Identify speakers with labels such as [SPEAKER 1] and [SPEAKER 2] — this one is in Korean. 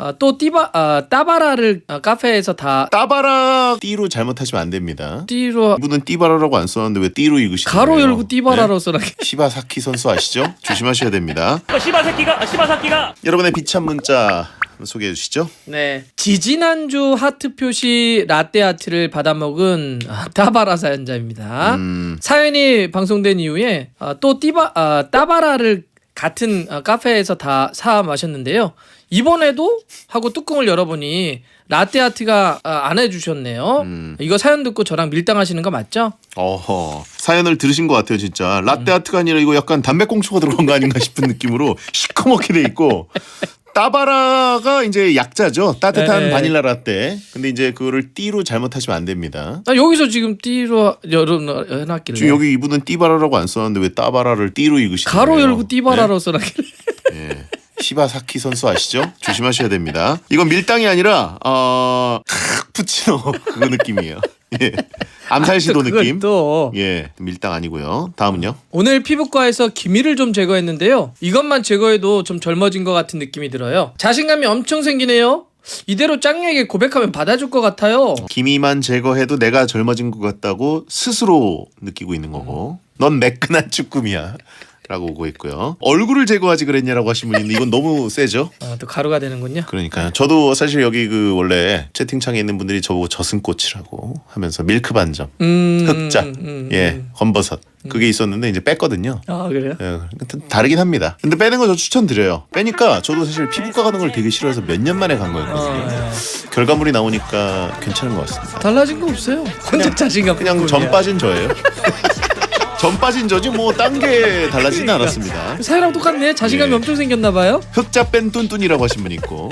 [SPEAKER 1] 아, 또 띠바 아, 따바라를 아, 카페에서 다
[SPEAKER 2] 따바라 띠로 잘못하시면 안 됩니다.
[SPEAKER 1] 띠로
[SPEAKER 2] 이분은 띠바라라고 안 썼는데 왜 띠로 읽으시나요?
[SPEAKER 1] 가로 열고 띠바라로 써라.
[SPEAKER 2] 시바사키 선수 아시죠? 조심하셔야 됩니다.
[SPEAKER 3] 어, 시바새끼가 시바사키가
[SPEAKER 2] 여러분의 비참 문자 소개해 주시죠.
[SPEAKER 1] 네. 지지난주 하트 표시 라떼 아트를 받아먹은 아, 따바라 사연자입니다.
[SPEAKER 2] 음,
[SPEAKER 1] 사연이 방송된 이후에 아, 또 띠바 아, 따바라를 같은 아, 카페에서 다 사 마셨는데요. 이번에도 하고 뚜껑을 열어보니 라떼 아트가 아, 안 해주셨네요.
[SPEAKER 2] 음.
[SPEAKER 1] 이거 사연 듣고 저랑 밀당하시는 거 맞죠?
[SPEAKER 2] 어허 사연을 들으신 것 같아요 진짜 라떼 아트가 아니라 이거 약간 담배꽁초가 들어간 거 아닌가 싶은 느낌으로 시커멓게 돼 있고 따바라가 이제 약자죠 따뜻한
[SPEAKER 1] 네.
[SPEAKER 2] 바닐라 라떼 근데 이제 그거를 띠로 잘못하시면 안 됩니다
[SPEAKER 1] 아, 여기서 지금 띠로 열어놨길래
[SPEAKER 2] 지금 여기 이분은 띠바라라고 안 썼는데 왜 따바라를 띠로 읽으시나요?
[SPEAKER 1] 가로 열고 띠바라로 써놨길래
[SPEAKER 2] 예. 시바사키 선수 아시죠? 조심하셔야 됩니다. 이건 밀당이 아니라 어 푸치노 그거 느낌이에요. 예. 암살 시도
[SPEAKER 1] 그걸
[SPEAKER 2] 느낌.
[SPEAKER 1] 또
[SPEAKER 2] 예. 밀당 아니고요. 다음은요.
[SPEAKER 1] 오늘 피부과에서 기미를 좀 제거했는데요. 이것만 제거해도 좀 젊어진 것 같은 느낌이 들어요. 자신감이 엄청 생기네요. 이대로 짱에게 고백하면 받아줄 것 같아요.
[SPEAKER 2] 기미만 제거해도 내가 젊어진 것 같다고 스스로 느끼고 있는 거고. 넌 매끈한 쭈꾸미야. 라고 오고 있고요. 얼굴을 제거하지 그랬냐라고 하신 분이 있는데 이건 너무 세죠?
[SPEAKER 1] 아, 또 가루가 되는군요.
[SPEAKER 2] 그러니까요. 저도 사실 여기 그 원래 채팅창에 있는 분들이 저보고 저승꽃이라고 하면서 밀크 반점,
[SPEAKER 1] 음,
[SPEAKER 2] 흑자,
[SPEAKER 1] 음, 음,
[SPEAKER 2] 예,
[SPEAKER 1] 음.
[SPEAKER 2] 검버섯 그게 있었는데 이제 뺐거든요.
[SPEAKER 1] 아 그래요?
[SPEAKER 2] 예, 다르긴 합니다. 근데 빼는 거 저 추천드려요. 빼니까 저도 사실 피부과 가는 걸 되게 싫어해서 몇 년 만에 간 거였거든요.
[SPEAKER 1] 어,
[SPEAKER 2] 결과물이 나오니까 괜찮은 것 같습니다.
[SPEAKER 1] 달라진 거 없어요. 혼자 자신감
[SPEAKER 2] 그냥. 전 빠진 저예요. 전 빠진 저지 뭐 딴 게 달라지진 않았습니다.
[SPEAKER 1] 사이랑 똑같네. 자신감이
[SPEAKER 2] 예.
[SPEAKER 1] 엄청 생겼나 봐요.
[SPEAKER 2] 흑자 뺀 뚠뚠이라고 하신 분 있고